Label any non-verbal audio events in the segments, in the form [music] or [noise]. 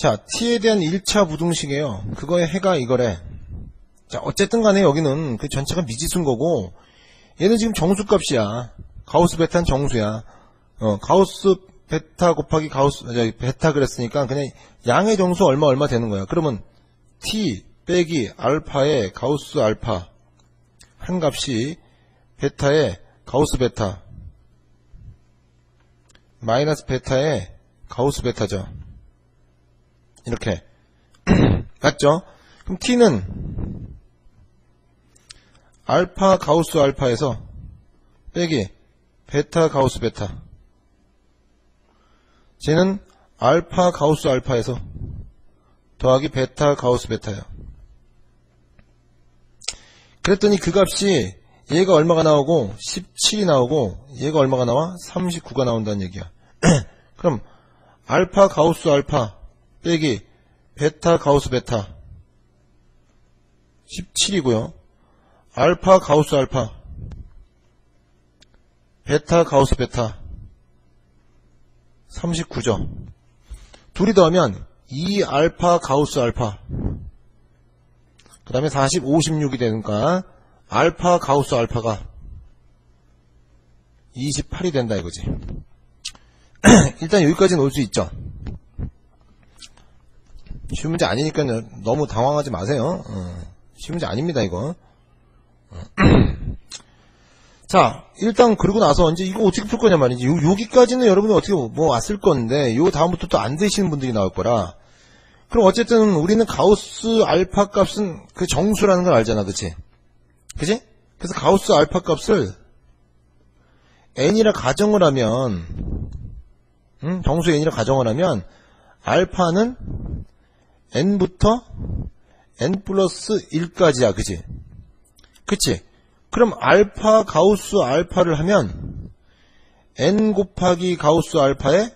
자, t에 대한 1차 부등식이에요. 그거의 해가 이거래. 자, 어쨌든 간에 여기는 그 전체가 미지수인 거고, 얘는 지금 정수값이야. 가우스 베타는 정수야. 어, 가우스 베타 곱하기 가우스, 아, 저기, 베타 그랬으니까 그냥 양의 정수 얼마 얼마 되는 거야. 그러면 t 빼기 알파의 가우스 알파 한 값이 베타의 가우스 베타 마이너스 베타의 가우스 베타죠. 이렇게 [clears throat] 맞죠? 그럼 t는 알파 가우스 알파에서 빼기 베타 가우스 베타 쟤는 알파 가우스 알파에서 더하기 베타 가우스 베타예요. 그랬더니 그 값이 얘가 얼마가 나오고 17이 나오고 얘가 얼마가 나와? 39가 나온다는 얘기야. [clears throat] 그럼 알파 가우스 알파 빼기 베타 가우스 베타 17이고요. 알파 가우스 알파 베타 가우스 베타 39죠. 둘이 더하면 2 알파 가우스 알파 그 다음에 40, 56이 되니까 알파 가우스 알파가 28이 된다 이거지. [clears throat] 일단 여기까지는 올 수 있죠. 쉬운 문제 아니니까 너무 당황하지 마세요. 어, 쉬운 문제 아닙니다 이거. 어. [clears throat] 자, 일단 그러고 나서 이제 이거 어떻게 풀 거냐 말이지. 요, 여기까지는 여러분이 어떻게 뭐 왔을 건데 요 다음부터 또 안 되시는 분들이 나올 거라. 그럼 어쨌든 우리는 가우스 알파 값은 그 정수라는 걸 알잖아, 그치? 그치? 그래서 가우스 알파 값을 n이라 가정을 하면, 응? 정수 n이라 가정을 하면, 알파는 n부터 n 플러스 1까지야, 그치? 그치? 그럼 알파 가우스 알파를 하면, n 곱하기 가우스 알파에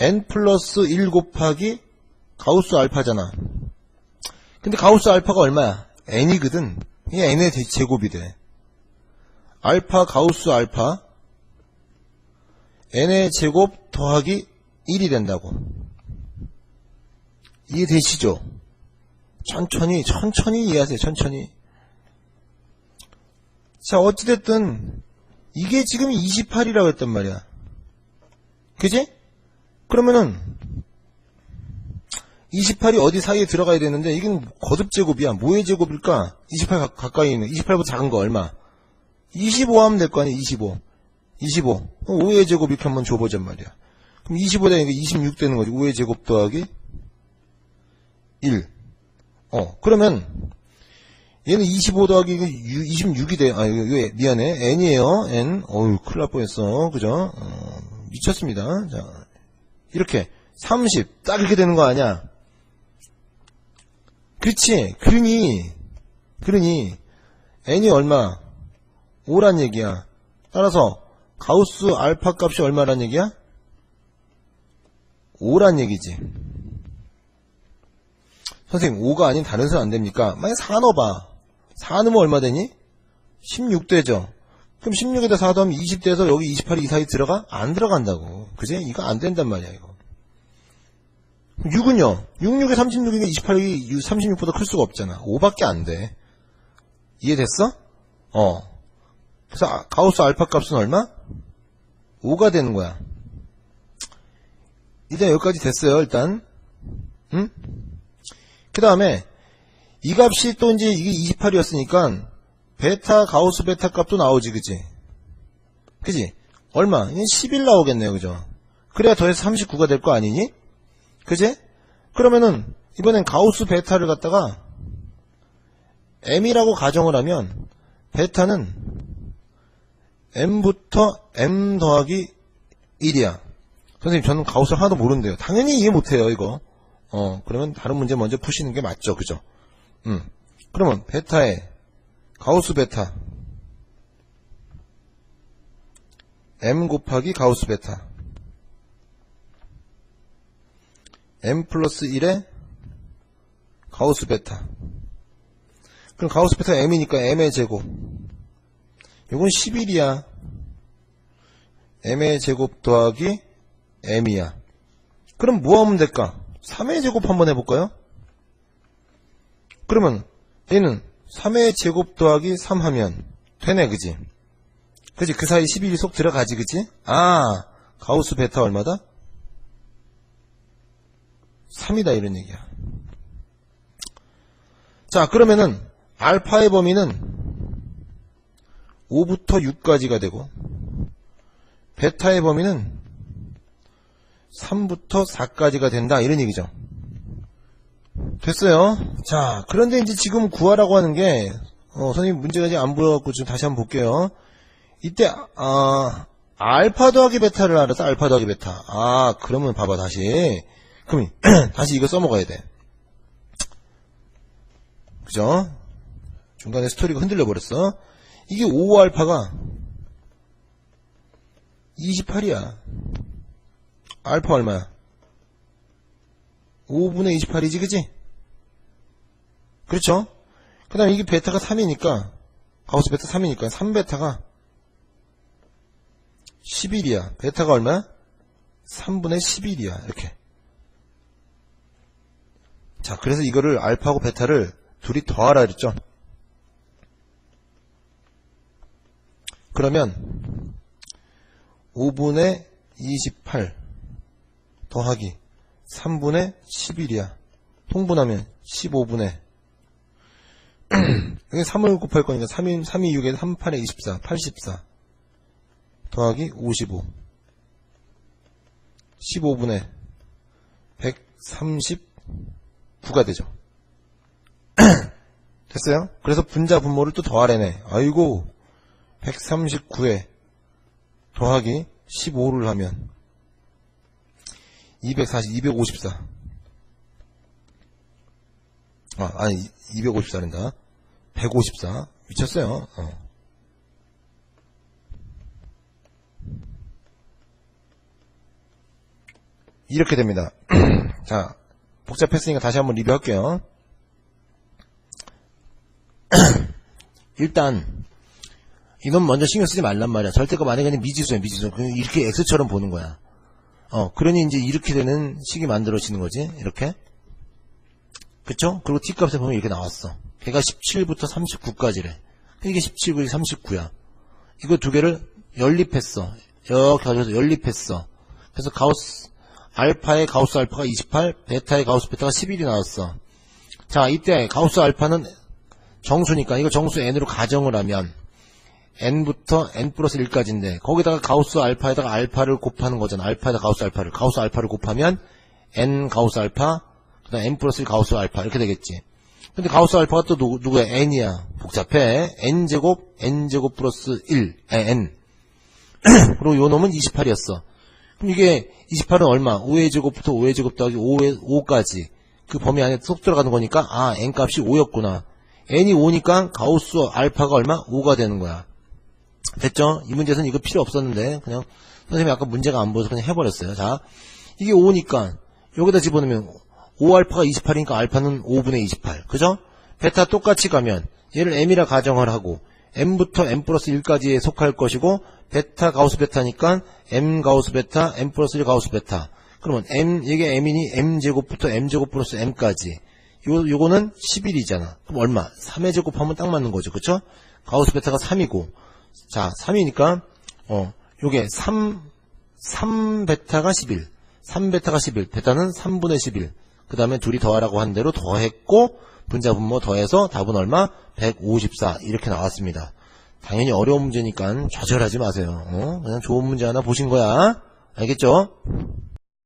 n 플러스 1 곱하기 가우스 알파잖아. 근데 가우스 알파가 얼마야? n이거든. 이게 n의 제- 제곱이 돼. 알파 가우스 알파 n의 제곱 더하기 1이 된다고. 이해되시죠? 천천히 천천히 이해하세요. 천천히. 자 어찌됐든 이게 지금 28이라고 했단 말이야. 그지? 그러면은 28이 어디 사이에 들어가야 되는데 이건 거듭 제곱이야. 뭐의 제곱일까? 28 가, 가까이 있는 28보다 작은 거 얼마? 25 하면 될 거 아니야. 25. 25. 5의 제곱 이렇게 한번 줘보잔 말이야. 그럼 25 되니까 26 되는 거지. 5의 제곱 더하기 1. 어, 그러면 얘는 25 더하기 26이 돼. 아, 이거 미안해. n이에요. n. 어휴, 큰일 날 뻔했어. 그죠? 어, 미쳤습니다. 자, 이렇게 30. 딱 이렇게 되는 거 아니야? 그렇지. 그러니 그러니 n이 얼마? 5란 얘기야. 따라서 가우스 알파 값이 얼마란 얘기야? 5란 얘기지. 선생님 5가 아닌 다른 수는 안 됩니까? 만약 4 넣어봐. 4 넣으면 얼마 되니? 16 되죠. 그럼 16에다 4 더하면 20 돼서 여기 28이 이 사이 들어가? 안 들어간다고. 그지? 이거 안 된단 말이야 이거. 6은요? 66에 36이니까 28이 36보다 클 수가 없잖아. 5밖에 안 돼. 이해됐어? 어. 그래서 아- 가우스 알파 값은 얼마? 5가 되는 거야. 일단 여기까지 됐어요, 일단. 응? 그 다음에, 이 값이 또 이제 이게 28이었으니까, 베타, 가우스 베타 값도 나오지, 그지? 그지? 얼마? 이게 11 나오겠네요, 그죠? 그래야 더해서 39가 될 거 아니니? 그지? 그러면은, 이번엔 가우스 베타를 갖다가, m이라고 가정을 하면, 베타는, m부터 m 더하기 1이야. 선생님, 저는 가우스를 하나도 모르는데요. 당연히 이해 못해요, 이거. 어, 그러면 다른 문제 먼저 푸시는 게 맞죠, 그죠? 음. 그러면, 베타에, 가우스 베타, m 곱하기 가우스 베타, m 플러스 1에 가우스 베타. 그럼 가우스 베타 m이니까 m의 제곱. 이건 11이야. m의 제곱 더하기 m이야. 그럼 뭐 하면 될까? 3의 제곱 한번 해볼까요? 그러면 얘는 3의 제곱 더하기 3 하면 되네, 그지? 그지? 그 사이 11이 속 들어가지, 그지? 아, 가우스 베타 얼마다? 3이다, 이런 얘기야. 자, 그러면은, 알파의 범위는 5부터 6까지가 되고, 베타의 범위는 3부터 4까지가 된다, 이런 얘기죠. 됐어요. 자, 그런데 이제 지금 구하라고 하는 게, 어, 선생님 문제가 이제 안 보여갖고 좀 다시 한번 볼게요. 이때, 아, 알파 더하기 베타를 알아서 알파 더하기 베타. 아, 그러면 봐봐, 다시. 그럼, [clears throat] 다시 이거 써먹어야 돼. 그죠? 중간에 스토리가 흔들려 버렸어. 이게 5알파가 28이야. 알파 얼마야? 5분의 28이지, 그지? 그렇죠? 그 다음에 이게 베타가 3이니까, 가우스 베타 3이니까, 3베타가 11이야. 베타가 얼마야? 3분의 11이야. 이렇게. 자, 그래서 이거를 알파하고 베타를 둘이 더하라 그랬죠? 그러면 5분의 28 더하기 3분의 11이야. 통분하면 15분의 여기 3을 곱할 거니까 3이, 3이 6에 3, 8에 24, 84 더하기 55 15분의 139가 되죠. [clears throat] 됐어요? 그래서 분자 분모를 또 더하래네. 아이고 139에 더하기 15를 하면 240, 254. 아, 아니, 254란다. 154. 미쳤어요. 어. 이렇게 됩니다. [clears throat] 자, 복잡했으니까 다시 한번 리뷰할게요. [clears throat] 일단, 이건 먼저 신경 쓰지 말란 말이야. 절대가 만약에 그냥 미지수야, 미지수. 이렇게 X처럼 보는 거야. 어, 그러니 이제 이렇게 되는 식이 만들어지는 거지. 이렇게. 그쵸? 그리고 T값에 보면 이렇게 나왔어. 걔가 17부터 39까지래. 이게 17, 39야. 이거 두 개를 연립했어. 이렇게 가져서 연립했어. 그래서 가우스, 알파의 가우스 알파가 28, 베타의 가우스 베타가 11이 나왔어. 자, 이때 가우스 알파는 정수니까 이거 정수 n으로 가정을 하면 n부터 n 플러스 1까지인데 거기다가 가우스 알파에다가 알파를 곱하는 거잖아. 알파에다 가우스 알파를. 가우스 알파를 곱하면 n 가우스 알파 그다음 n 플러스 1 가우스 알파 이렇게 되겠지. 근데 가우스 알파가 또 누구, 누구야? n이야. 복잡해. n제곱 n제곱 플러스 1 아, n [clears throat] 그리고 요 놈은 28이었어. 그럼 이게 28은 얼마? 5의 제곱부터 5의 제곱 더하기 5의 5까지 그 범위 안에 쏙 들어가는 거니까 아 n 값이 5였구나. n이 5니까 가우스 알파가 얼마? 5가 되는 거야. 됐죠? 이 문제에서는 이거 필요 없었는데 그냥 선생님이 아까 문제가 안 보여서 그냥 해버렸어요. 자, 이게 5니까 여기다 집어넣으면 5알파가 28이니까 알파는 5분의 28. 그죠? 베타 똑같이 가면 얘를 m이라 가정을 하고 m부터 m 플러스 1까지에 속할 것이고 베타 가우스 베타니까 m 가우스 베타 m 플러스 1 가우스 베타 그러면 m 이게 m이니 m제곱부터 m제곱 플러스 m까지 요, 요거는 11이잖아. 그럼 얼마? 3의 제곱하면 딱 맞는 거죠. 그쵸? 가우스 베타가 3이고 자, 3이니까, 어, 요게 3, 3베타가 11. 3베타가 11. 베타는 3분의 11. 그 다음에 둘이 더하라고 한 대로 더했고, 분자 분모 더해서 답은 얼마? 154. 이렇게 나왔습니다. 당연히 어려운 문제니까 좌절하지 마세요. 어? 그냥 좋은 문제 하나 보신 거야. 알겠죠?